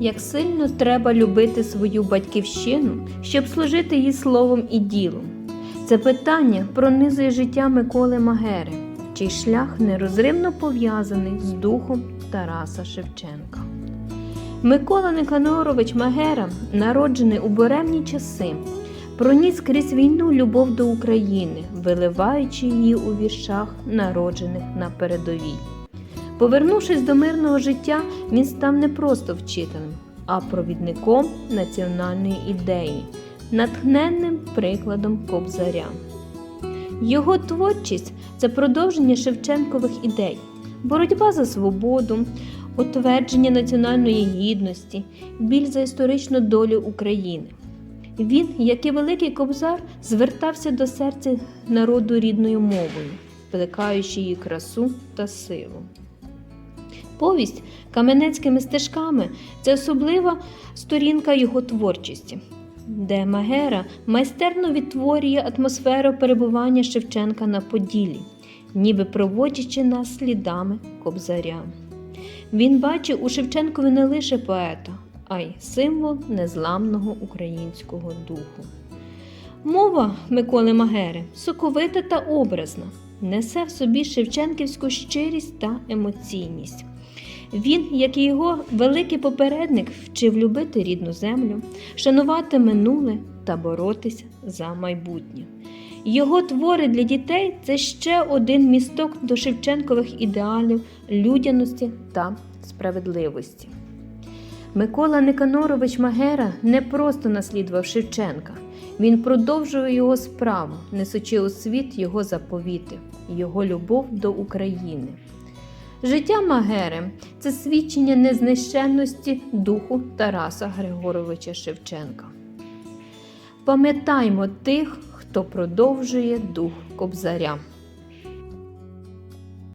Як сильно треба любити свою батьківщину, щоб служити їй словом і ділом. Це питання пронизує життя Миколи Магери, чий шлях нерозривно пов'язаний з духом Тараса Шевченка. Микола Никанорович Магера, народжений у буремні часи, проніс крізь війну любов до України, виливаючи її у віршах, народжених на передовій. Повернувшись до мирного життя, він став не просто вчителем, а провідником національної ідеї, натхненним прикладом кобзаря. Його творчість це продовження Шевченкових ідей, боротьба за свободу, утвердження національної гідності, біль за історичну долю України. Він, як і великий кобзар, звертався до серця народу рідною мовою, плекаючи її красу та силу. Повість каменецькими стежками це особлива сторінка його творчості, де Магера майстерно відтворює атмосферу перебування Шевченка на Поділлі, ніби проводячи нас слідами кобзаря. Він бачив у Шевченкові не лише поета, а й символ незламного українського духу. Мова Миколи Магери соковита та образна, несе в собі шевченківську щирість та емоційність. Він, як і його великий попередник, вчив любити рідну землю, шанувати минуле та боротися за майбутнє. Його твори для дітей це ще один місток до Шевченкових ідеалів людяності та справедливості. Микола Никанорович Магера не просто наслідував Шевченка, він продовжує його справу, несучи у світ його заповіти, його любов до України. Життя Магери це свідчення незнищенності духу Тараса Григоровича Шевченка. Пам'ятаймо тих, хто продовжує дух Кобзаря.